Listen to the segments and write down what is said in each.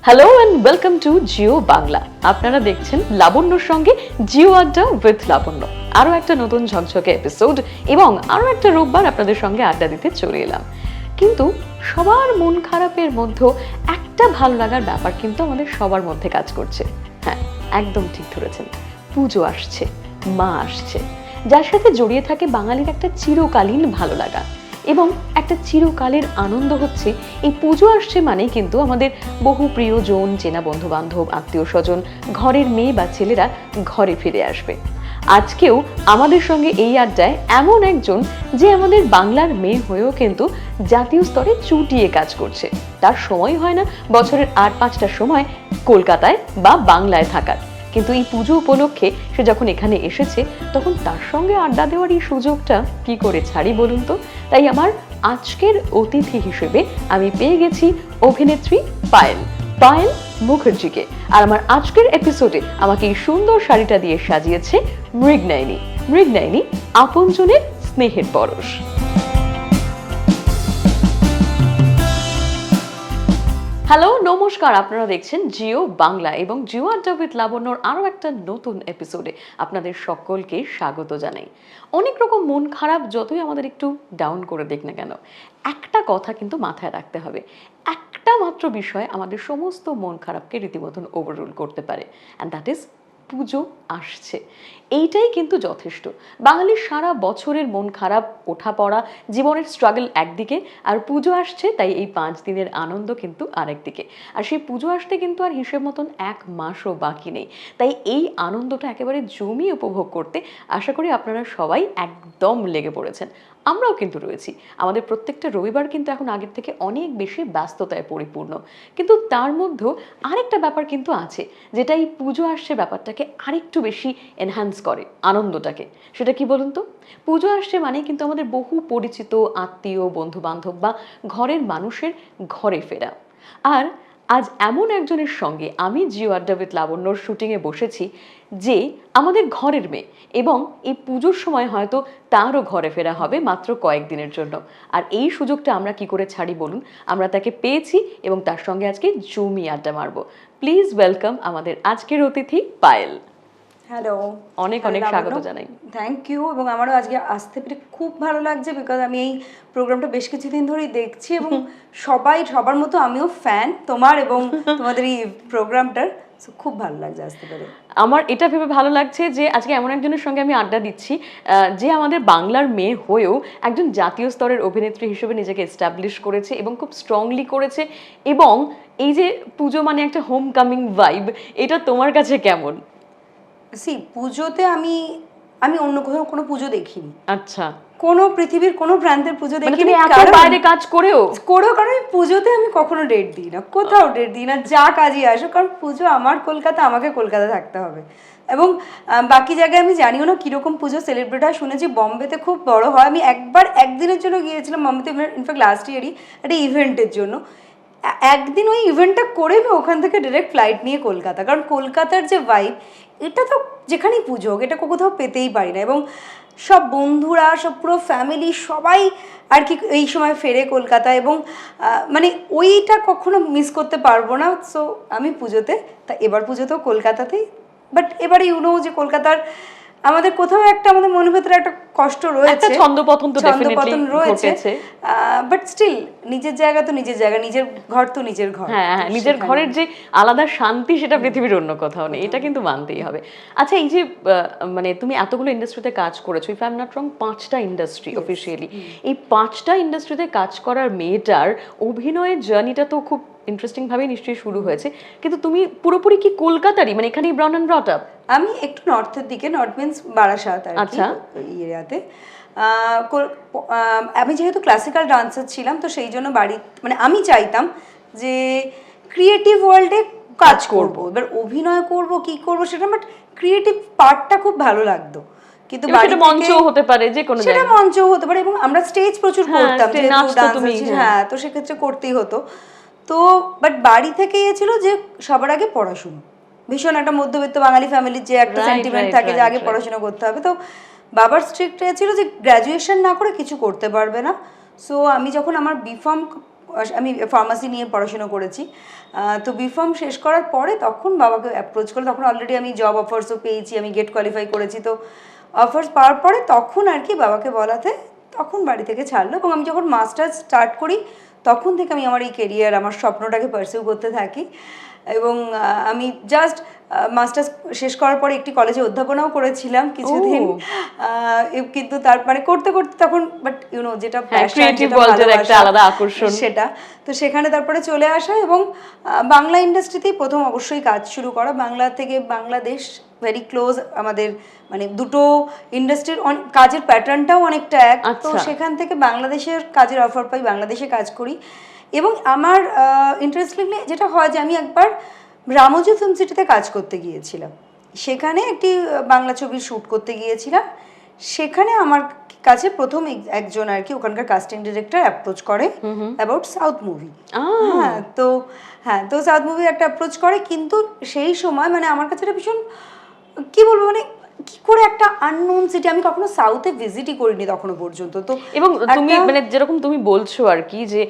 Hello and welcome to Jio Bangla আপনারা দেখছেন লাবণ্যর সঙ্গে জিও আড্ডা উইথ লাবণ্য। আরও একটা নতুন ঝকঝকে এপিসোড এবং আরও একটা রোববার আপনাদের সঙ্গে আড্ডা দিতে চলে এলাম। কিন্তু সবার মন খারাপের মধ্যেও একটা ভালো লাগার ব্যাপার কিন্তু আমাদের সবার মধ্যে কাজ করছে। হ্যাঁ একদম ঠিক ধরেছেন। পুজো আসছে, মা আসছে। যার সাথে জড়িয়ে থাকে বাঙালির একটা চিরকালীন ভালো লাগা। একটা চিরকালের আনন্দ হচ্ছে। এই পুজো আসছে মানে কিন্তু আমাদের বহু প্রিয়জন, চেনা বন্ধু বান্ধব আত্মীয় স্বজন ঘরের মেয়ে বা ছেলেরা ঘরে ফিরে আসবে। আজকেও আমাদের সঙ্গে এই আড্ডায় এমন একজন যে আমাদের বাংলার মেয়ে হয়েও কিন্তু জাতীয় স্তরে চুটিয়ে কাজ করছে। তার সময় হয় না বছরের আট পাঁচটা সময় কলকাতায় বা বাংলায় থাকার। কিন্তু এই পুজো উপলক্ষে সে যখন এখানে এসেছে, তখন তার সঙ্গে আড্ডা দেওয়ার এই সুযোগটা কি করে ছাড়ি বলুন তো? তাই আমার আজকের অতিথি হিসেবে আমি পেয়ে গেছি অভিনেত্রী পায়েল পায়েল মুখার্জিকে। আর আমার আজকের এপিসোডে আমাকে এই সুন্দর শাড়িটা দিয়ে সাজিয়েছে মৃগনায়নী। মৃগনায়নী আপনজনের স্নেহের পরশ। হ্যালো, নমস্কার। আপনারা দেখছেন জিও বাংলা এবং জিও আড্ডা উইথ লাবণ্যর আরও একটা নতুন এপিসোডে আপনাদের সকলকে স্বাগত জানাই। অনেক রকম মন খারাপ যতই আমাদের একটু ডাউন করে দেখ না কেন, একটা কথা কিন্তু মাথায় রাখতে হবে। একটা মাত্র বিষয় আমাদের সমস্ত মন খারাপকে রীতিমতন ওভাররুল করতে পারে অ্যান্ড দ্যাট ইজ পুজো আসছে। এইটাই কিন্তু যথেষ্ট। বাঙালির সারা বছরের মন খারাপ, ওঠা পড়া, জীবনের স্ট্রাগল একদিকে, আর পুজো আসছে তাই এই পাঁচ দিনের আনন্দ কিন্তু আরেকদিকে। আর সেই পুজো আসতে কিন্তু আর হিসেব মতন এক মাসও বাকি নেই। তাই এই আনন্দটা একেবারে জমিয়ে উপভোগ করতে আশা করি আপনারা সবাই একদম লেগে পড়েছেন। আমরাও কিন্তু রয়েছি। আমাদের প্রত্যেকটা রবিবার কিন্তু এখন আগের থেকে অনেক বেশি ব্যস্ততায় পরিপূর্ণ। কিন্তু তার মধ্যেও আরেকটা ব্যাপার কিন্তু আছে, যেটা এই পুজো আসছে ব্যাপারটাকে আরেকটু বেশি এনহ্যান্স করে, আনন্দটাকে। সেটা কি বলুন তো? পুজো আসছে মানে কিন্তু আমাদের বহু পরিচিত, আত্মীয় বন্ধু বান্ধব বা ঘরের মানুষের ঘরে ফেরা। আর আজ এমন একজনের সঙ্গে আমি জিও আড্ডা উইথ লাবণ্যর শুটিংয়ে বসেছি যে আমাদের ঘরের মেয়ে এবং এই পুজোর সময় হয়তো তারও ঘরে ফেরা হবে মাত্র কয়েকদিনের জন্য। আর এই সুযোগটা আমরা কি করে ছাড়ি বলুন? আমরা তাকে পেয়েছি এবং তার সঙ্গে আজকে জমি আড্ডা মারব। প্লিজ ওয়েলকাম আমাদের আজকের অতিথি পায়েল। হ্যালো অনেক অনেক স্বাগত জানাই। থ্যাংক ইউ এবং আমারও আজকে আসতে পেরে খুব ভালো লাগছে বিকজ আমি এই প্রোগ্রামটা বেশ কিছুদিন ধরেই দেখছি এবং সবাই সবার মতো আমিও ফ্যান তোমার এবং তোমাদের এই প্রোগ্রামটার খুব ভালো লাগছে আসতে পেরে। আমার এটা ভেবে ভালো লাগছে যে আজকে এমন একজনের সঙ্গে আমি আড্ডা দিচ্ছি যে আমাদের বাংলার মেয়ে হয়েও একজন জাতীয় স্তরের অভিনেত্রী হিসেবে নিজেকে এস্টাবলিশ করেছে এবং খুব স্ট্রংলি করেছে এবং এই যে পুজো মানে একটা হোম কামিং ভাইব এটা তোমার কাছে কেমন? সি পুজোতে আমি আমি অন্য কোথাও কোনো পুজো দেখিনি। আচ্ছা। কোনো পৃথিবীর কোনো প্রান্তের পুজো মানে দেখিনি বাইরে কাজ করেও? করেও কারণ পুজোতে আমি কখনো ডেট দিই না কোথাও ডেট দিই না যা কাজই আসো কারণ পুজো আমার কলকাতা আমাকে কলকাতা থাকতে হবে। এবং বাকি জায়গায় আমি জানিও না কীরকম পুজো সেলিব্রেট হয় শুনেছি বম্বেতে খুব বড় হয়। আমি একবার একদিনের জন্য গিয়েছিলাম বম্বেতে ইনফ্যাক্ট লাস্ট ইয়ারই একটা ইভেন্টের জন্য। একদিন ওই ইভেন্টটা করে আমি ওখান থেকে ডিরেক্ট ফ্লাইট নিয়ে কলকাতা। কারণ কলকাতার যে ভাইব এটা তো যেখানেই পুজো হোক, এটা কোথাও পেতেই পারি না। এবং সব বন্ধুরা, সব পুরো ফ্যামিলি সবাই আর কি এই সময় ফেরে কলকাতা এবং মানে ওইটা কখনো মিস করতে পারব না। সো আমি পুজোতে, তা এবার পুজোতেও কলকাতাতেই। বাট এবারে ইউনো যে কলকাতার আমাদের কোথাও একটা আমাদের মনের ভেতরে একটা কষ্ট রয়েছে। একটা ছন্দপতন তো ছন্দপতন রয়েছে। বাট স্টিল নিজের জায়গা তো নিজের জায়গা নিজের ঘর তো নিজের ঘর। হ্যাঁ হ্যাঁ নিজের ঘরের যে আলাদা শান্তি সেটা পৃথিবীর অন্য কোথাও নেই। এটা কিন্তু মানতেই হবে। আচ্ছা এই যে মানে তুমি এতগুলো ইন্ডাস্ট্রিতে কাজ করেছ if I am not wrong পাঁচটা ইন্ডাস্ট্রি অফিসিয়ালি এই পাঁচটা ইন্ডাস্ট্রিতে কাজ করার মেয়েটার অভিনয়ের জার্নিটা তো খুব ইন্টারেস্টিং ভাবে নিশ্চয়ই শুরু হয়েছে। কিন্তু তুমি পুরোপুরি কি কলকাতারই? মানে এখানেই ব্রাউন অ্যান্ড ব্রট আপ আমি একটু নর্থের দিকে নর্থ মিন্স বারাসাত আর আচ্ছা। এরিয়াতে। আমি যেহেতু ক্লাসিক্যাল ডান্সার ছিলাম তো সেই জন্য বাড়ি মানে আমি চাইতাম যে ক্রিয়েটিভ ওয়ার্ল্ডে কাজ করব। এবার অভিনয় করব কি করব সেটা বাট ক্রিয়েটিভ পার্টটা খুব ভালো লাগতো। কিন্তু এবার বাড়ি মঞ্চও হতে পারে যে কোনো সেটা মঞ্চও হতে পারে এবং আমরা স্টেজ প্রচুর হ্যাঁ, করতাম হ্যাঁ। হ্যাঁ তো সেক্ষেত্রে করতেই হতো। তো বাট বাড়ি থেকে ইয়ে ছিল যে সবার আগে পড়াশুনো। ভীষণ একটা মধ্যবিত্ত বাঙালি ফ্যামিলির যে একটা সেন্টিমেন্ট থাকে যে আগে. পড়াশোনা করতে হবে। তো বাবার স্ট্রিক্ট ছিল যে গ্র্যাজুয়েশন না করে কিছু করতে পারবে না। সো আমি যখন আমার বিফর্ম আমি ফার্মাসি নিয়ে পড়াশোনা করেছি তো বিফর্ম শেষ করার পরে তখন বাবাকে অ্যাপ্রোচ করে তখন অলরেডি আমি জব অফার্সও পেয়েছি আমি গেট কোয়ালিফাই করেছি। তো অফার্স পাওয়ার পরে তখন আর কি বাবাকে বলাতে তখন বাড়ি থেকে ছাড়লো এবং আমি যখন মাস্টার্স স্টার্ট করি তখন থেকে আমি আমার এই কেরিয়ার আমার স্বপ্নটাকে পারসিউ করতে থাকি। এবং আমি জাস্ট মাস্টার্স শেষ করার পরে একটি কলেজে অধ্যাপনাও করেছিলাম কিছুদিন। কিন্তু তার মানে করতে করতে তখন বাট ইউনো যেটা হ্যাঁ, একটা আলাদা আকর্ষণ। সেটা। তো সেখানে তারপরে চলে আসা এবং বাংলা ইন্ডাস্ট্রিতেই প্রথম অবশ্যই কাজ শুরু করা। বাংলা থেকে বাংলাদেশ ভেরি ক্লোজ আমাদের মানে দুটো ইন্ডাস্ট্রির কাজের প্যাটার্নটাও অনেকটা এক। তো আচ্ছা। সেখান থেকে বাংলাদেশের কাজের অফার পাই বাংলাদেশে কাজ করি। এবং আমার ইন্টারেস্টিংলি যেটা হয় যে আমি একবার রামোজি ফিল্ম সিটিতে কাজ করতে গিয়েছিলাম। সেখানে একটি বাংলা ছবির শ্যুট করতে গিয়েছিলাম। সেখানে আমার কাছে প্রথম এক- একজন আর কি ওখানকার কাস্টিং ডিরেক্টর অ্যাপ্রোচ করে অ্যাবাউট সাউথ মুভি হ্যাঁ তো হ্যাঁ তো সাউথ মুভি একটা অ্যাপ্রোচ করে। কিন্তু সেই সময় মানে আমার কাছে এটা ভীষণ কি বলব মানে কি করে একটা আননোন সিটি আমি কখনো সাউথে ভিজিটই করিনি তখনো পর্যন্ত তো এবং তুমি মানে যেরকম তুমি বলছো আর কি যে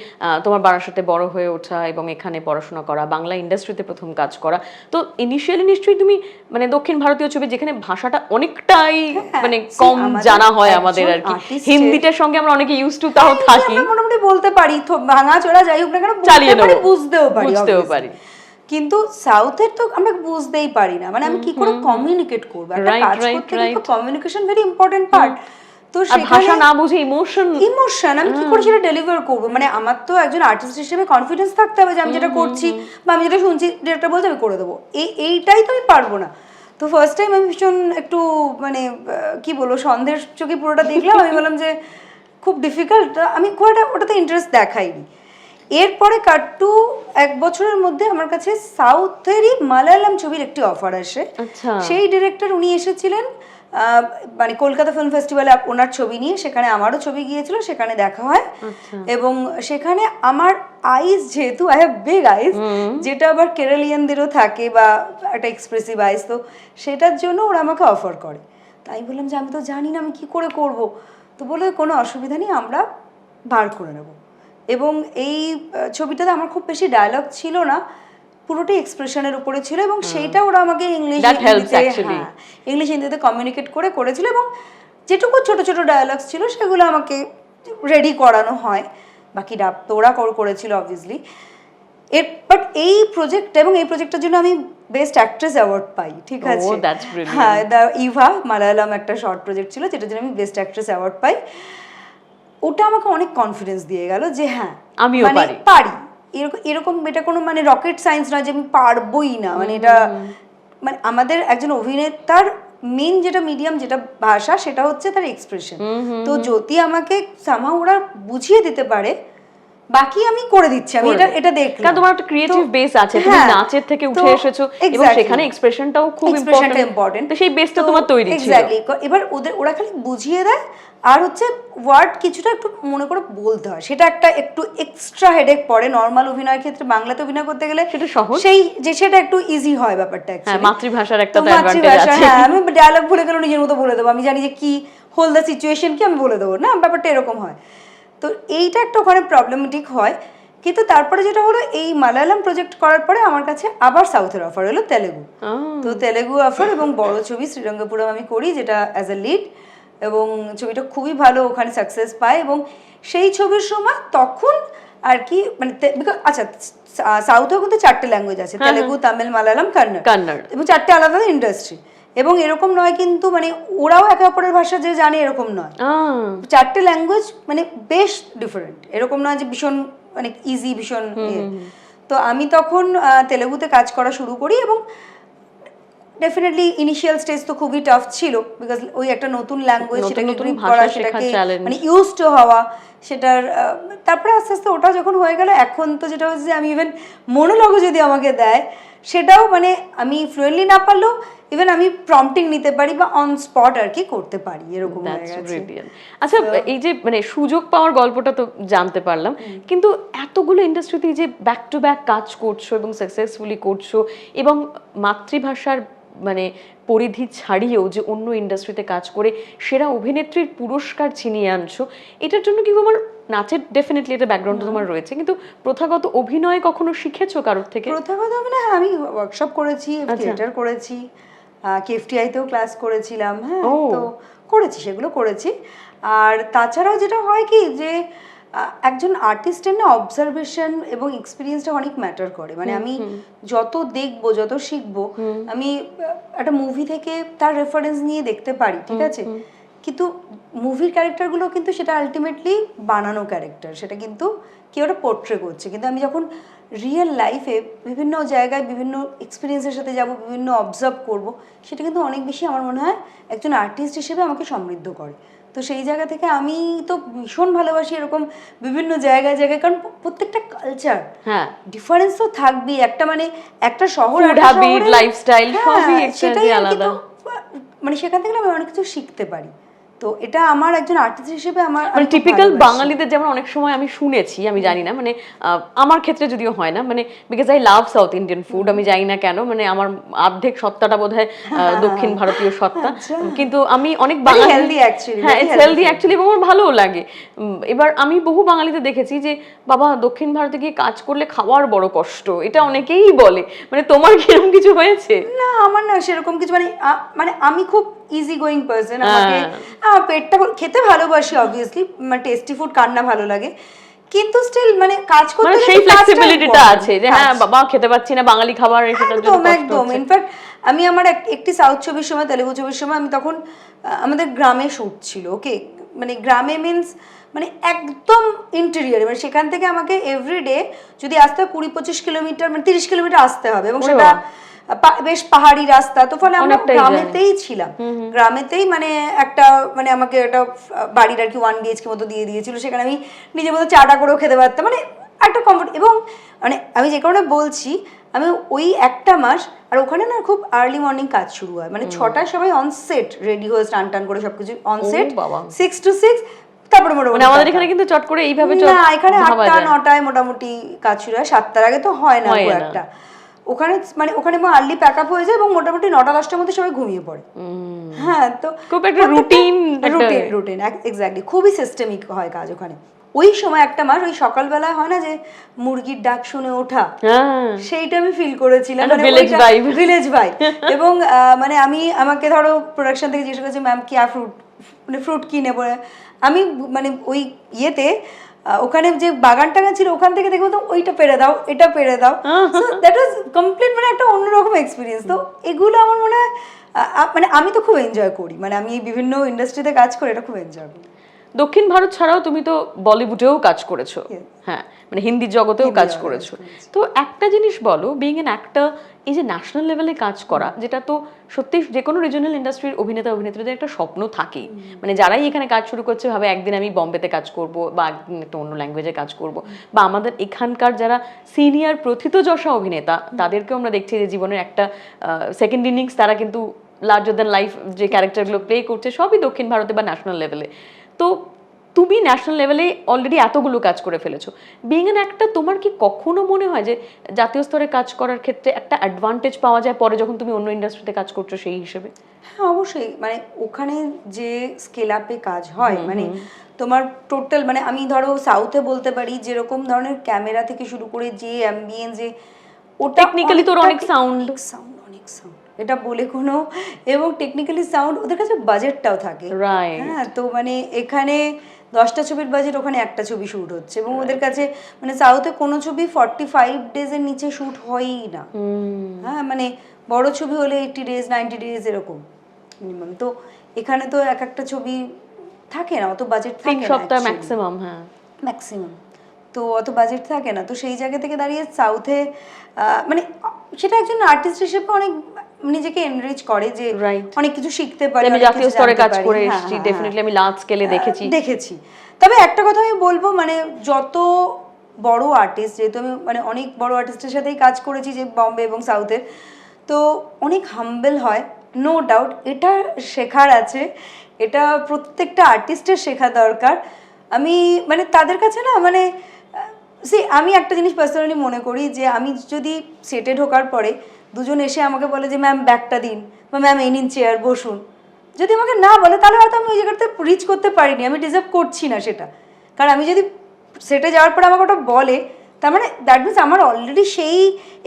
তোমার বারাসাতে বড় হয়ে ওঠা এবং এখানে পড়াশোনা করা বাংলা ইন্ডাস্ট্রিতে প্রথম কাজ করা তো ইনিশিয়ালি নিশ্চয়ই তুমি মানে দক্ষিণ ভারতীয় ছবি যেখানে ভাষাটা অনেকটাই মানে কম জানা হয় আমাদের আর কি। হিন্দিটার সঙ্গে আমরা অনেকে ইউজ টু তাও হ্যাঁ, থাকি। মোটামুটি বলতে পারি তো ভাঙা চোরা যাই হোক না কেন চালিয়ে বুঝতেও পারি বুঝতেও পারি। কিন্তু সাউথের তো আমরা বুঝতেই পারি না। মানে আমি কি করে কমিউনিকেট করব? একটা কাজ করতে গেলে কমিউনিকেশন ভেরি ইম্পর্টেন্ট পার্ট তো ভাষা না বুঝে ইমোশন ইমোশন আমি কি করে সেটা ডেলিভার করব? মানে আমার তো একজন আর্টিস্ট হিসেবে কনফিডেন্স থাকতে হবে যে আমি যেটা করছি বা আমি যেটা শুনছি ডিরেক্টর বলতে আমি করে দেবো। এই এইটাই তো আমি পারব না। তো ফার্স্ট টাইম আমি ভীষণ একটু মানে কি বলব সন্দেহের চোখে পুরোটা দেখলাম। আমি বললাম যে খুব ডিফিকাল্ট আমি খুব একটা ওটাতে ইন্টারেস্ট দেখাইনি। এরপরে কাট্টু এক বছরের মধ্যে আমার কাছে সাউথেরই মালায়ালাম ছবির একটি অফার আসে। আচ্ছা। সেই ডিরেক্টর উনি এসেছিলেন মানে কলকাতা ফিল্ম ফেস্টিভ্যালে ওনার ছবি নিয়ে সেখানে আমারও ছবি গিয়েছিল সেখানে দেখা হয়। আচ্ছা। এবং সেখানে আমার আইস যেহেতু আই হ্যাভ বিগ আইস যেটা আবার কেরালিয়ানদেরও থাকে বা একটা এক্সপ্রেসিভ আইস তো সেটার জন্য ওরা আমাকে অফার করে। তাই বললাম যে আমি তো জানি না আমি কি করে করব। তো বলে কোনো অসুবিধা নেই আমরা বার করে নেব। এবং এই ছবিটাতে আমার খুব বেশি ডায়লগ ছিল না পুরোটাই এক্সপ্রেশনের উপরে ছিল এবং সেইটা ওরা আমাকে ইংলিশ actually. ইংলিশ হিন্দিতে কমিউনিকেট করে করেছিল এবং যেটুকু ছোট ছোট ডায়ালগস ছিল সেগুলো আমাকে রেডি করানো হয়। বাকি ডাব তো ওরা কর- করেছিল অবভিয়াসলি এর বাট এই প্রজেক্ট এবং এই প্রজেক্টের জন্য আমি বেস্ট অ্যাক্ট্রেস অ্যাওয়ার্ড পাই ঠিক Oh, আছে? হ্যাঁ দ্য ইভা মালায়ালাম একটা শর্ট প্রজেক্ট ছিল যেটার জন্য আমি বেস্ট অ্যাক্ট্রেস অ্যাওয়ার্ড পাই। ওটা আমাকে অনেক কনফিডেন্স দিয়ে গেল যে হ্যাঁ আমি মানে পারি। পারি। এরকম এরকম এটা কোনো মানে রকেট সায়েন্স নয় যে আমি পারবই না। মানে এটা মানে আমাদের একজন অভিনেতার মেন যেটা মিডিয়াম যেটা ভাষা সেটা হচ্ছে তার এক্সপ্রেশন তো যদি আমাকে সামা ওরা বুঝিয়ে দিতে পারে বাকি আমি করে দিচ্ছি আমি এটা এটা দেখলাম। কারণ তোমার একটা ক্রিয়েটিভ বেস আছে তুমি হ্যাঁ, নাচের থেকে উঠে এসেছ এবং সেখানে এক্সপ্রেশনটাও খুব ইম্পর্টেন্ট ইম্পর্টেন্ট তো সেই বেসটা তোমার তৈরি ছিল। এক্স্যাক্টলি এবার ওদের ওরা খালি বুঝিয়ে দেয় আর হচ্ছে ওয়ার্ড কিছুটা একটু মনে করে বলতে হয়। সেটা একটা একটু এক্সট্রা হেডেক পড়ে নর্মাল অভিনয়ের ক্ষেত্রে বাংলাতে অভিনয় করতে গেলে সেটা সহজ। সেই যে সেটা একটু ইজি হয় ব্যাপারটা হ্যাঁ মাতৃভাষার একটা অ্যাডভান্টেজ আছে। হ্যাঁ আমি ডায়লগ ভুলে গেলে নিজের মতো বলে দেবো। আমি জানি যে কি হোল দ্য সিচুয়েশন কি আমি বলে দেবো না? ব্যাপারটা এরকম হয়। তো এইটা একটা ওখানে প্রবলেমেটিক হয়। কিন্তু তারপরে যেটা হলো এই মালায়ালাম প্রজেক্ট করার পরে আমার কাছে আবার সাউথের অফার হলো তেলেগু। তো তেলেগু অফার এবং বড় ছবি শ্রীরঙ্গপুরম আমি করি যেটা অ্যাজ এ লিড এবং ছবিটা খুবই ভালো ওখানে সাকসেস পায় এবং সেই ছবির সময় তখন আর কি মানে আচ্ছা সাউথেও কিন্তু চারটে ল্যাঙ্গুয়েজ আছে তেলেগু তামিল মালায়ালাম কান্নড় কান্নড় এবং চারটে আলাদা ইন্ডাস্ট্রি এবং এরকম নয় কিন্তু মানে ওরাও একে অপরের ভাষা যে জানে এরকম নয়। চারটে ল্যাঙ্গুয়েজ মানে বেশ ডিফারেন্ট এরকম নয় যে ভীষণ মানে ইজি ভীষণ। তো আমি তখন তেলেগুতে কাজ করা শুরু করি এবং ডেফিনেটলি ইনিশিয়াল স্টেজ তো খুবই টাফ ছিল বিকজ ওই একটা নতুন ল্যাঙ্গুয়েজ সেটাকে গ্রিপ করা সেটাকে মানে ইউজ টু হওয়া সেটার তারপরে আস্তে আস্তে ওটা যখন হয়ে গেল এখন তো যেটা হচ্ছে আমি ইভেন মনোলগও যদি আমাকে দেয় সেটাও মানে আমি ফ্লুয়েন্টলি না পারলেও ইভেন আমি প্রম্পটিং নিতে পারি বা অন স্পট আর কি করতে পারি এরকম. আচ্ছা এই যে মানে সুযোগ পাওয়ার গল্পটা তো জানতে পারলাম কিন্তু এতগুলো ইন্ডাস্ট্রিতে যে ব্যাক টু ব্যাক কাজ করছ এবং সাকসেসফুলি করছ এবং মাতৃভাষার মানে পরিধি ছাড়িয়েও যে অন্য ইন্ডাস্ট্রিতে কাজ করে সেরা অভিনেত্রীর পুরস্কার ছিনিয়ে আনছো এটার জন্য কি তোমার নাচের ডেফিনেটলি এটা ব্যাকগ্রাউন্ড তোমার রয়েছে কিন্তু প্রথাগত অভিনয় কখনো শিখেছো কারোর থেকে? প্রথাগত মানে হ্যাঁ, আমি ওয়ার্কশপ করেছি আচ্ছা। থিয়েটার করেছি। কেএফটিআইতেও ক্লাস করেছিলাম হ্যাঁ তো করেছি সেগুলো করেছি। আর তাছাড়াও যেটা হয় কি যে একজন আর্টিস্টের না অবজারভেশন এবং এক্সপিরিয়েন্সটা অনেক ম্যাটার করে। মানে আমি যত দেখব যত শিখব আমি একটা মুভি থেকে তার রেফারেন্স নিয়ে দেখতে পারি ঠিক আছে? কিন্তু মুভির ক্যারেক্টারগুলো কিন্তু সেটা আলটিমেটলি বানানো ক্যারেক্টার সেটা কিন্তু কেউ একটা পোর্ট্রে করছে। কিন্তু আমি যখন রিয়েল লাইফে বিভিন্ন জায়গায় বিভিন্ন এক্সপিরিয়েন্সের সাথে যাব বিভিন্ন অবজার্ভ করব সেটা কিন্তু অনেক বেশি আমার মনে হয় একজন আর্টিস্ট হিসেবে আমাকে সমৃদ্ধ করে। তো সেই জায়গা থেকে আমি তো ভীষণ ভালোবাসি এরকম বিভিন্ন জায়গায় জায়গায় কারণ প্রত্যেকটা কালচার হ্যাঁ। ডিফারেন্স তো থাকবেই। একটা মানে একটা শহর lifestyle হ্যাঁ, সবই সেটাই। মানে সেখান থেকে আমি অনেক কিছু শিখতে পারি। তো এটা আমার একজন আর্টিস্ট হিসেবে আমার মানে টিপিক্যাল বাঙালিদের যেমন অনেক সময় আমি শুনেছি আমি জানি না মানে আমার ক্ষেত্রে যদিও হয় না মানে because I love south Indian food আমি জানি না কেন মানে আমার অর্ধেক সত্তাটা বোধ হয় দক্ষিণ ভারতীয় সত্তা। কিন্তু আমি অনেক বাঙালি healthy actually, হ্যাঁ হেলদি অ্যাকচুয়ালি এবং আমার ভালোও লাগে। এবার আমি বহু বাঙালিতে দেখেছি যে বাবা দক্ষিণ ভারতে গিয়ে কাজ করলে খাওয়ার বড় কষ্ট এটা অনেকেই বলে। মানে তোমার কি এরকম কিছু হয়েছে? না আমার না সেরকম কিছু মানে মানে আমি খুব ইজি গোয়িং পারসন আমাকে হ্যাঁ। পেটটা খেতে ভালোবাসি অবভিয়াসলি মানে টেস্টি ফুড কার না ভালো লাগে। কিন্তু স্টিল মানে কাজ করতে মানে সেই ফ্লেক্সিবিলিটিটা আছে যে হ্যাঁ বাবা খেতে পাচ্ছি না বাঙালি খাবার সেটার জন্য একদম একদম। ইনফ্যাক্ট আমি আমার একটি সাউথ ছবির সময় তেলেগু ছবির সময় আমি তখন আমাদের গ্রামে শুট ছিল ওকে মানে গ্রামে মিন্স মানে একদম ইন্টেরিয়ার মানে সেখান থেকে আমাকে এভরিডে যদি আসতে হয় কুড়ি পঁচিশ কিলোমিটার মানে তিরিশ কিলোমিটার আসতে হবে এবং সেটা বেশ পাহাড়ি রাস্তা। তো ফলে আমরা গ্রামেতেই ছিলাম। গ্রামেতেই মানে একটা মানে আমাকে একটা বাড়ির আর কি ওয়ান বিএচকে মতো দিয়ে দিয়েছিল। সেখানে আমি নিজের মতো চাটা করেও খেতে পারতাম। মানে একটা কমফোর্ট এবং মানে আমি যে কারণে বলছি আমি ওই একটা মাস আর ওখানে না খুব আর্লি মর্নিং কাজ শুরু হয়। মানে ছটায় সবাই অন সেট রেডি হয়ে স্নান টান করে সবকিছু on set six to six তারপরে মোটামুটি মানে আমাদের এখানে কিন্তু চট করে এইভাবে না এখানে আটটা নটায় মোটামুটি কাজ শুরু হয়। সাতটার আগে তো হয় না। একটা। ওখানে মানে ওখানে আর্লি প্যাক আপ হয়ে যায় এবং মোটামুটি নটা দশটার মধ্যে সবাই ঘুমিয়ে পড়ে। হ্যাঁ তো খুব একটা একটা- রুটিন রুটিন এক্স্যাক্টলি খুবই সিস্টেমিক হয় কাজ ওখানে। ওই সময় একটা মাস ওই সকালবেলা হয় না যে মুরগির ডাক শুনে ওঠা হ্যাঁ। সেইটা আমি ফিল করেছিলাম। ভিলেজ ভাই এবং মানে আমি আমাকে ধরো প্রোডাকশন থেকে জিজ্ঞেস করেছে ম্যাম কি ফ্রুট মানে ফ্রুট কি নেব আমি মানে ওই ইয়েতে ওখানে যে বাগান টাগান ছিল ওখান থেকে দেখব তো ওইটা পেরে দাও এটা পেরে দাও। দ্যাট ওয়াজ কমপ্লিট মানে একটা অন্যরকম এক্সপিরিয়েন্স তো এগুলো আমার মনে হয় মানে আমি তো খুব এনজয় করি। মানে আমি বিভিন্ন ইন্ডাস্ট্রিতে কাজ করি এটা খুব এনজয় করি। দক্ষিণ ভারত ছাড়াও তুমি তো বলিউডেও কাজ করেছ। হ্যাঁ মানে হিন্দি জগতেও কাজ করেছ। তো একটা জিনিস বলো বিং এন অ্যাক্টর এই যে ন্যাশনাল লেভেলে কাজ করা যেটা তো সত্যি যে কোনো রিজনাল ইন্ডাস্ট্রির অভিনেতা অভিনেত্রীদের একটা স্বপ্ন থাকেই। মানে যারাই এখানে কাজ শুরু করছে ভাবে একদিন আমি বম্বেতে কাজ করব বা একদিন একটা অন্য ল্যাঙ্গুয়েজে কাজ করব। বা আমাদের এখানকার যারা সিনিয়র প্রথিতযশা অভিনেতা তাদেরকেও আমরা দেখছি যে জীবনের একটা সেকেন্ড ইনিংস তারা কিন্তু লার্জার দ্যান লাইফ যে ক্যারেক্টারগুলো প্লে করছে সবই দক্ষিণ ভারতে বা ন্যাশনাল লেভেলে তো তুমি ন্যাশনাল লেভেলে অলরেডি এতগুলো কাজ করে ফেলেছো। বিং এন একটা তোমার কি কখনো মনে হয় যে জাতীয় স্তরে কাজ করার ক্ষেত্রে একটা অ্যাডভান্টেজ পাওয়া যায় পরে যখন তুমি অন্য ইন্ডাস্ট্রিতে কাজ করছ সেই হিসেবে? হ্যাঁ অবশ্যই। মানে ওখানে যে স্কেল আপে কাজ হয় মানে তোমার টোটাল মানে আমি ধরো সাউথে বলতে পারি যেরকম ধরনের ক্যামেরা থেকে শুরু করে যে অ্যাম্বিয়েন্স যে ওটা Technically তোর অনেক sound। সাউন্ড অনেক সাউন্ড এটা বলে কোনো এবং টেকনিক্যালি সাউন্ড ওদের কাছে বাজেটটাও থাকে। হ্যাঁ তো মানে এখানে দশটা ছবির বাজেট ওখানে একটা ছবি শুট হচ্ছে। এবং ওদের কাছে মানে সাউথে কোনো ছবি ফর্টি ফাইভ ডেজের নিচে শুট হয়ই না। হ্যাঁ মানে বড় ছবি হলে এইটি ডেজ নাইনটি ডেজ এরকম মিনিমাম তো এখানে তো এক একটা ছবি থাকে না অত বাজেট তিন থাকে সপ্তাহ ম্যাক্সিমাম হ্যাঁ। ম্যাক্সিমাম তো অত বাজেট থাকে না। তো সেই জায়গা থেকে দাঁড়িয়ে সাউথে মানে সেটা একজন আর্টিস্ট হিসেবে অনেক নিজেকে এনরিচ করে যে. অনেক কিছু শিখতে পারি আমি জাতীয় স্তরে কাজ করে হ্যাঁ, এসেছি হ্যাঁ, ডেফিনেটলি আমি লার্জ স্কেলে দেখেছি। দেখেছি। তবে একটা কথা আমি বলব মানে যত বড় আর্টিস্ট যেহেতু আমি মানে অনেক বড় আর্টিস্টের সাথেই কাজ করেছি যে বম্বে এবং সাউথের তো অনেক হাম্বেল হয় নো ডাউট এটা শেখার আছে এটা প্রত্যেকটা আর্টিস্টের শেখা দরকার। আমি মানে তাদের কাছে না মানে সে আমি একটা জিনিস পার্সোনালি মনে করি যে আমি যদি সেটে ঢোকার পরে দুজন এসে আমাকে বলে যে ম্যাম ব্যাগটা দিন বা ম্যাম এই নিন চেয়ার বসুন। যদি আমাকে না বলে, তাহলে হয়তো আমি ওই জায়গাতে রিচ করতে পারিনি, আমি ডিজার্ভ করছি না সেটা। কারণ আমি যদি সেটে যাওয়ার পরে আমাকে ওটা বলে, তার মানে দ্যাট মিনস আমার অলরেডি সেই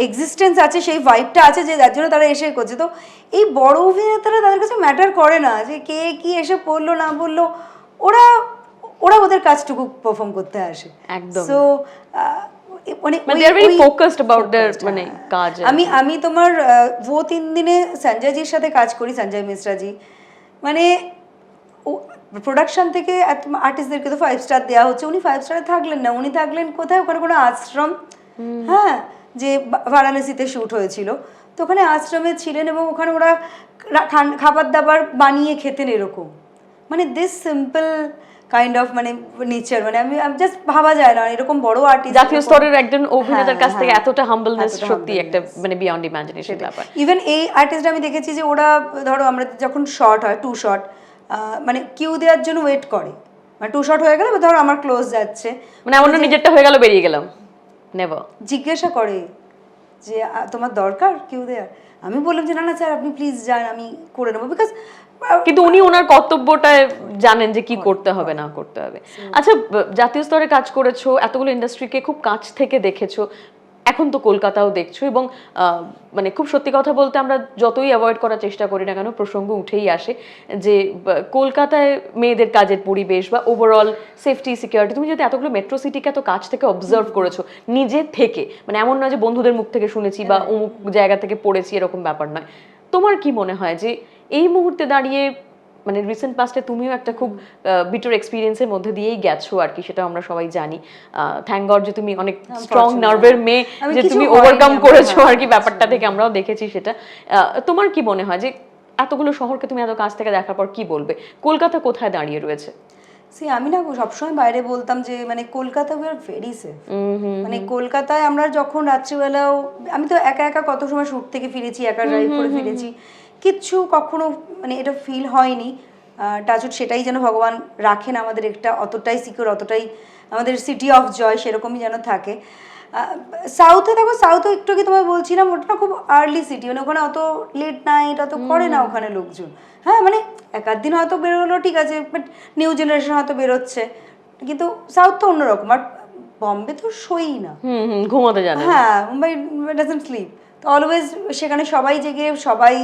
এক্সিস্টেন্স আছে, সেই ভাইবটা আছে যে যার জন্য তারা এসে করছে। তো এই বড় অভিনেতারা তাদের কাছে ম্যাটার করে না যে কে কি এসে পড়ল, না বলল ওরা ওরা ওদের কাজটুকু পারফর্ম করতে আসে। একদম। সো মানে মানে মানে, হ্যাঁ। কাজ আমি আমি তোমার ও তিন দিনে সঞ্জয়জির সাথে কাজ করি সঞ্জয় মিশ্রাজি। মানে প্রোডাকশন থেকে আর্টিস্টদেরকে তো ফাইভ স্টার দেওয়া হচ্ছে। উনি ফাইভ স্টারে থাকলেন না। উনি থাকলেন কোথায়? ওখানে কোনো আশ্রম হ্যাঁ যে বারাণসীতে শ্যুট হয়েছিল। তো ওখানে আশ্রমে ছিলেন এবং ওখানে ওরা খাবার দাবার বানিয়ে খেতেন এরকম। মানে দিস সিম্পল কাইন্ড অফ মানে নেচার মানে আমি জাস্ট ভাবা যায় না এরকম বড় আর্টিস্ট জাতীয় স্তরের একজন অভিনেতার কাছ থেকে হ্যাঁ, এতটা হাম্বলনেস সত্যি একটা মানে বিয়ন্ড ইমাজিনেশন ব্যাপার। ইভেন এই আর্টিস্ট আমি দেখেছি যে ওরা ধরো আমরা যখন শর্ট হয় টু শর্ট মানে কিউ দেওয়ার জন্য ওয়েট করে। মানে টু শর্ট হয়ে গেলে ধরো আমার ক্লোজ যাচ্ছে। মানে না নিজেরটা হয়ে গেল বেরিয়ে গেলাম। নেভার জিজ্ঞাসা করে যে তোমার দরকার কিউ দেওয়ার? আমি বললাম যে না না স্যার আপনি প্লিজ যান আমি করে নেব। বিকজ কিন্তু উনি ওনার কর্তব্যটা জানেন যে কি করতে হবে না করতে হবে। আচ্ছা জাতীয় স্তরে কাজ করেছ এতগুলো ইন্ডাস্ট্রিকে খুব কাছ থেকে দেখেছ এখন তো কলকাতাও দেখছ এবং মানে খুব সত্যি কথা বলতে আমরা যতই অ্যাভয়েড করার চেষ্টা করি না কেন প্রসঙ্গ উঠেই আসে যে কলকাতায় মেয়েদের কাজের পরিবেশ বা ওভারঅল সেফটি সিকিউরিটি তুমি যদি এতগুলো মেট্রো সিটিকে এত কাছ থেকে অবজার্ভ করেছ নিজে থেকে মানে এমন নয় যে বন্ধুদের মুখ থেকে শুনেছি বা অমুক জায়গা থেকে পড়েছি এরকম ব্যাপার নয়। তোমার কি মনে হয় যে এই মুহূর্তে দাঁড়িয়ে মানে রিসেন্ট পাস্টে তুমিও একটা খুব বিটার এক্সপিরিয়েন্সের মধ্যে দিয়েই গেছো আর কি সেটা আমরা সবাই জানি। থ্যাংক গড যে তুমি অনেক স্ট্রং নার্ভের মেয়ে যে তুমি ওভারকাম করেছ হ্যাঁ, আর কি ব্যাপারটা থেকে আমরাও দেখেছি সেটা। আহ, তোমার কি মনে হয় যে এতগুলো শহরকে তুমি এত কাছ থেকে দেখার পর কি বলবে? কলকাতা কোথায় দাঁড়িয়ে রয়েছে? সে আমি না সবসময় বাইরে বলতাম যে মানে Kolkata we are very safe মানে কলকাতায় আমরা যখন রাত্রিবেলাও আমি তো একা একা কত সময় শ্যুট থেকে ফিরেছি একা ড্রাইভ করে ফিরেছি কিচ্ছু কখনো মানে এটা ফিল হয়নি। টাচুট সেটাই যেন ভগবান রাখেন আমাদের একটা অতটাই সিকিউর অতটাই আমাদের সিটি অফ জয় সেরকমই যেন থাকে। সাউথে দেখো সাউথে একটু কি তোমায় বলছিলাম ওটা না খুব আর্লি সিটি মানে ওখানে অত লেট নাইট অত করে না ওখানে লোকজন। হ্যাঁ মানে এক আধ দিন হয়তো বেরোলো ঠিক আছে বাট নিউ জেনারেশন হয়তো বেরোচ্ছে। কিন্তু সাউথ তো অন্যরকম আর বম্বে তো সই না। হুম হুম ঘুমাতে জানে হ্যাঁ মুম্বাই ডাজেন্ট স্লিপ তো অলওয়েজ সেখানে সবাই জেগে সবাই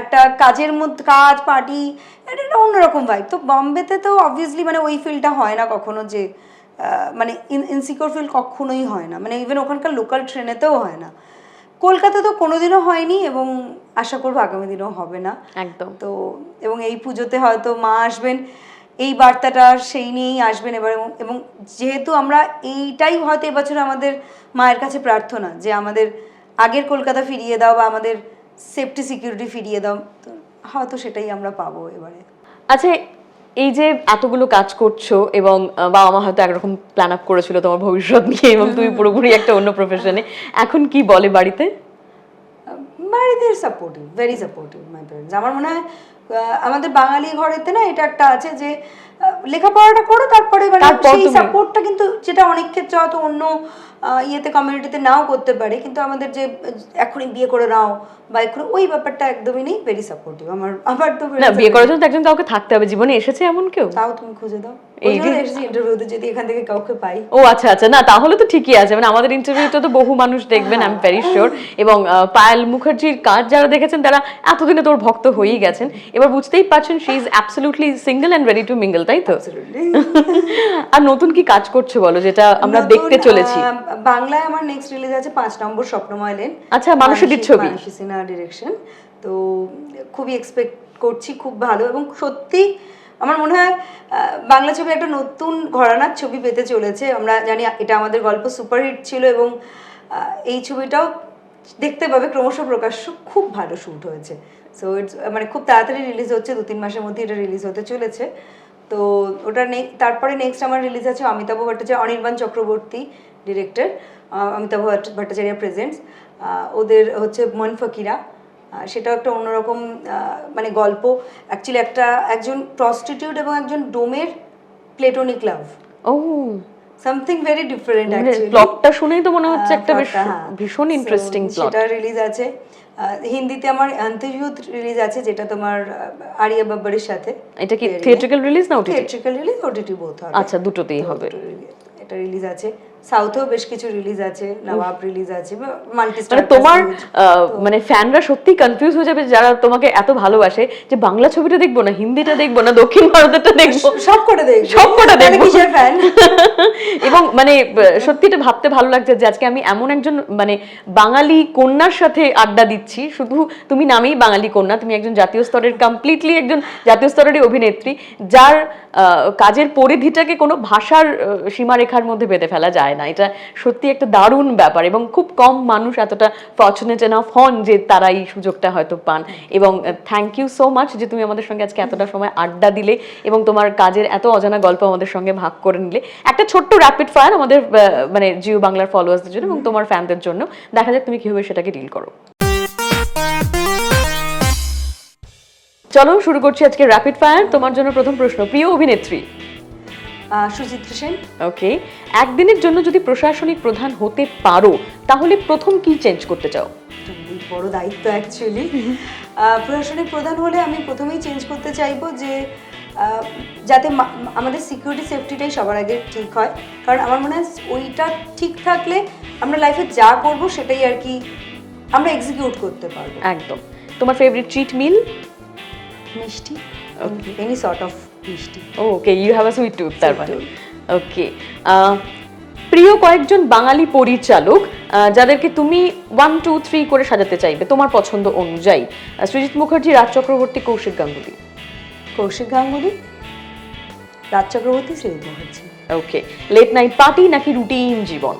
একটা কাজের মধ্যে কাজ পার্টি এটা একটা অন্যরকম ভাইব তো বম্বেতে তো অবভিয়াসলি মানে ওই ফিলটা হয় না কখনো যে মানে ইনসিকিউর ফিল কখনোই হয় না। মানে ইভেন ওখানকার লোকাল ট্রেনেতেও হয় না। কলকাতা তো কোনোদিনও হয়নি এবং আশা করব আগামী দিনেও হবে না। একদম। তো এবং এই পুজোতে হয়তো মা আসবেন এই বার্তাটা সেই নিয়েই আসবেন এবার এবং- এবং যেহেতু আমরা এইটাই হয়তো এবছর আমাদের মায়ের কাছে প্রার্থনা যে আমাদের আগের কলকাতা ফিরিয়ে দাও বা আমাদের সেফটি সিকিউরিটি ফিরিয়ে দাও তো হয়তো সেটাই আমরা পাবো এবারে। আচ্ছা এই যে এতগুলো কাজ করছ এবং বাবা মা হয়তো একরকম প্ল্যান আপ করেছিল তোমার ভবিষ্যৎ নিয়ে এবং তুমি পুরোপুরি একটা অন্য প্রফেশনে এখন কি বলে বাড়িতে? বাড়িতে supportive very supportive my parents আমার মনে হয় আমাদের বাঙালি ঘরেতে না এটা একটা আছে যে লেখাপড়াটা করো তারপরে সেই সাপোর্টটা কিন্তু যেটা অনেক ক্ষেত্রে হয়তো অন্য ইয়েতে কমিউনিটিতে নাও করতে পারে কিন্তু আমাদের যে এখনই বিয়ে করে নাও বা এখনই ওই ব্যাপারটা একদমই নেই ভেরি সাপোর্টিভ আমার আমার তো না বিয়ে করার জন্য একজন কাউকে থাকতে হবে জীবনে এসেছে এমন কেউ? তাও তুমি খুঁজে দাও। এই এই যে- ইন্টারভিউতে যদি এখান থেকে কাউকে পাই। ও আচ্ছা আচ্ছা না তাহলে তো ঠিকই আছে। মানে আমাদের ইন্টারভিউতে তো বহু মানুষ দেখবেন আমি ভেরি শিওর এবং পায়েল মুখার্জির কাজ যারা দেখেছেন তারা এতদিনে তোর ভক্ত হয়েই গেছেন। এবার বুঝতেই পারছেন she is absolutely single and ready to mingle তাই তো? আর নতুন কি কাজ করছ বলো যেটা আমরা দেখতে চলেছি? বাংলায় আমার নেক্সট রিলিজ আছে পাঁচ নম্বর স্বপ্নময় লেন আচ্ছা, মানুষের ছবি। মানসী সিনহা ডিরেকশন তো খুবই এক্সপেক্ট করছি খুব ভালো। এবং সত্যি আমার মনে হয় বাংলা ছবি একটা নতুন ঘরানার ছবি পেতে চলেছে। আমরা জানি এটা আমাদের গল্প সুপারহিট ছিল এবং এই ছবিটাও দেখতে পাবে ক্রমশ প্রকাশ্য খুব ভালো শ্যুট হয়েছে। সো ইটস মানে খুব তাড়াতাড়ি রিলিজ হচ্ছে দু তিন মাসের মধ্যে এটা রিলিজ হতে চলেছে। তো ওটা নে তারপরে নেক্সট আমার রিলিজ আছে অমিতাভ ভট্টাচার্য অনির্বাণ চক্রবর্তী ডিরেক্টর অমিতাভ ভট্ট- ভট্টাচার্য প্রেজেন্টস ওদের হচ্ছে মন ফকিরা সেটাও একটা অন্যরকম মানে গল্প। অ্যাকচুয়ালি একটা একজন প্রস্টিটিউট এবং একজন ডোমের প্লেটোনিক লাভ ও। সামথিং ভেরি ডিফারেন্ট প্লটটা শুনেই তো মনে হচ্ছে একটা হ্যাঁ। ভীষণ ইন্টারেস্টিং প্লট সেটা রিলিজ আছে। হিন্দিতে আমার অন্তর্যুত রিলিজ আছে যেটা তোমার আরিয়া বাব্বারের সাথে। এটা কি থিয়েট্রিক্যাল রিলিজ না OTT theatrical release OTT both হবে। আচ্ছা দুটোতেই হবে। এটা রিলিজ আছে। সাউথেও বেশ কিছু রিলিজ আছে নবাব রিলিজ আছে মাল্টি মানে তোমার মানে ফ্যানরা সত্যি কনফিউজ হয়ে যাবে যারা তোমাকে এত ভালোবাসে যে বাংলা ছবিটা দেখব না হিন্দিটা দেখব না দক্ষিণ ভারতেরটা দেখব? সব করে দেখবে। সব কটা দেখব। ফ্যান এবং মানে সত্যি এটা ভাবতে ভালো লাগছে যে আজকে আমি এমন একজন মানে বাঙালি কন্যার সাথে আড্ডা দিচ্ছি শুধু তুমি নামেই বাঙালি কন্যা তুমি একজন জাতীয় স্তরের কমপ্লিটলি একজন জাতীয় স্তরেরই অভিনেত্রী যার আহ, কাজের পরিধিটাকে কোনো ভাষার সীমারেখার মধ্যে বেঁধে ফেলা যায় না। এটা সত্যি একটা দারুণ ব্যাপার এবং খুব কম মানুষ এতটা ফর্চুনেট এনাফ হন যে তারা এই সুযোগটা হয়তো পান। এবং থ্যাংক ইউ সো মাচ যে তুমি আমাদের সঙ্গে আজকে এতটা সময় আড্ডা দিলে এবং তোমার কাজের এত অজানা গল্প আমাদের সঙ্গে ভাগ করে নিলে। একটা ছোট্ট র্যাপিড ফায়ার আমাদের মানে জিও বাংলার ফলোয়ার্সদের জন্য এবং তোমার ফ্যানদের জন্য। দেখা যাক তুমি কীভাবে সেটাকে ডিল করো। চলো শুরু করছি আজকে র্যাপিড ফায়ার তোমার জন্য প্রথম প্রশ্ন, প্রিয় অভিনেত্রী। সুচিত্রা সেন। ওকে একদিনের জন্য যদি প্রশাসনিক প্রধান হতে পারো তাহলে প্রথম কি চেঞ্জ করতে চাও? বড় দায়িত্ব অ্যাকচুয়ালি প্রশাসনিক প্রধান হলে আমি প্রথমেই চেঞ্জ করতে চাইব যে যাতে আমাদের সিকিউরিটি সেফটিটাই সবার আগে ঠিক হয়। কারণ আমার মনে হয় ওইটা ঠিক থাকলে আমরা লাইফে যা করব সেটাই আর কি আমরা এক্সিকিউট করতে পারব। একদম। তোমার ফেভারিট ট্রিট মিল মিষ্টি। এনি সর্ট অফ মিষ্টি okay you have a sweet tooth তার মানে। ওকে প্রিয় কয়েকজন বাঙালি পরিচালক যাদেরকে তুমি ওয়ান টু থ্রি করে সাজাতে চাইবে তোমার পছন্দ অনুযায়ী। Srijit Mukherjee Raj Chakraborty Kaushik Ganguly. Kaushik Ganguly Raj Chakraborty Srijit Mukherjee. Okay late night party নাকি রুটিন জীবন?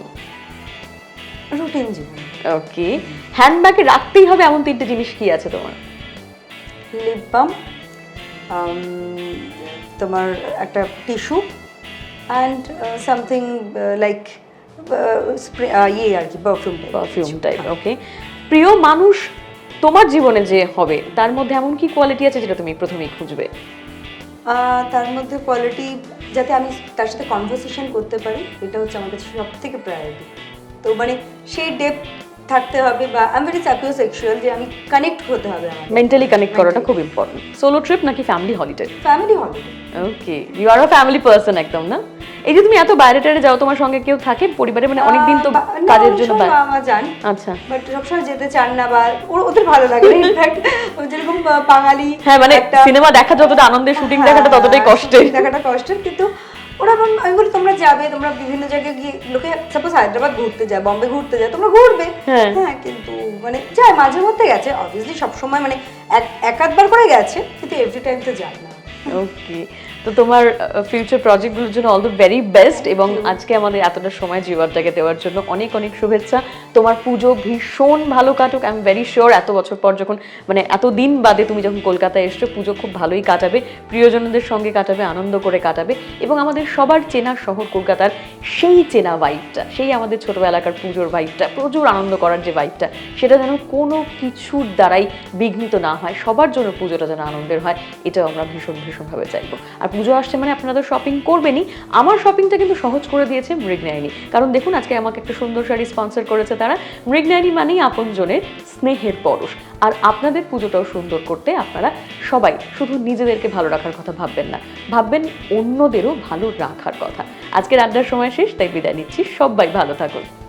রুটিন জীবন। ওকে হ্যান্ডব্যাগে রাখতেই হবে এমন তিনটে জিনিস কি আছে তোমার? লিপ বাম তোমার একটা tissue and something like spray ইয়ে আর কি পারফিউম পারফিউম টাইপ ওকে প্রিয় মানুষ তোমার জীবনে যে হবে তার মধ্যে এমন কি কোয়ালিটি আছে যেটা তুমি প্রথমেই খুঁজবে? তার মধ্যে কোয়ালিটি যাতে আমি তার সাথে কনভারসেশন করতে পারি এটা হচ্ছে আমার কাছে সব থেকে প্রায়োরিটি তো মানে সেই ডেপ থাকতে হবে বা I am very sapiosexual যে আমি কানেক্ট হতে হবে আমার মেন্টালি কানেক্ট করাটা খুব ইম্পর্টেন্ট সোলো ট্রিপ নাকি family holiday family holiday okay you are a family person একদম না? এই যে তুমি এত বাইরে টাইরে যাও তোমার সঙ্গে কেউ থাকে পরিবারে? মানে অনেকদিন তো কাজের জন্য বাইরে- মা যান আচ্ছা। বাট সবসময় যেতে চান না বা ওদের ভালো লাগে ইনফ্যাক্ট যেরকম বাঙালি হ্যাঁ মানে সিনেমা দেখা যতটা আনন্দের শুটিং দেখাটা ততটাই হ্যাঁ, কষ্টের। দেখাটা কষ্টের কিন্তু ওরা আমি বলি তোমরা যাবে তোমরা বিভিন্ন জায়গায় গিয়ে লোকে সাপোজ হায়দ্রাবাদ ঘুরতে যায় বম্বে ঘুরতে যায় তোমরা ঘুরবে। হ্যাঁ। হ্যাঁ কিন্তু মানে যায় মাঝে মধ্যে গেছে। অবভিয়াসলি সবসময় মানে এক- এক আধবার করে গেছে কিন্তু এভরি টাইম তো যায় না। ওকে তো তোমার ফিউচার প্রজেক্টগুলোর জন্য অল দ্য ভেরি বেস্ট এবং আজকে আমাদের এতটা সময় জীবনটাকে দেওয়ার জন্য অনেক অনেক শুভেচ্ছা। তোমার পুজো ভীষণ ভালো কাটুক আই এম ভেরি শিওর এত বছর পর যখন মানে এত দিন বাদে তুমি যখন কলকাতায় এসছো, পুজো খুব ভালোই কাটাবে, প্রিয়জনদের সঙ্গে কাটাবে, আনন্দ করে কাটাবে এবং আমাদের সবার চেনা শহর কলকাতার সেই চেনা ভাইবটা সেই আমাদের ছোটবেলাকার পুজোর ভাইবটা প্রচুর আনন্দ করার যে ভাইবটা সেটা যেন কোনো কিছুর দ্বারাই বিঘ্নিত না হয়, সবার জন্য পুজোটা যেন আনন্দের হয়, এটাও আমরা ভীষণ, ভীষণভাবে চাইব। আর পুজো আসছে মানে আপনারা তো শপিং করবেনই। আমার শপিংটা কিন্তু সহজ করে দিয়েছে মৃগনায়নী। কারণ দেখুন, আজকে আমাকে একটা সুন্দর শাড়ি স্পন্সর করেছে তারা। মৃগনায়নী মানেই আপনজনের স্নেহের পরশ। আর আপনাদের পুজোটাও সুন্দর করতে আপনারা সবাই শুধু নিজেদেরকে ভালো রাখার কথা ভাববেন না। ভাববেন অন্যদেরও ভালো রাখার কথা। আজকের আড্ডার সময় শেষ, তাই বিদায় নিচ্ছি। সবাই ভালো থাকুন।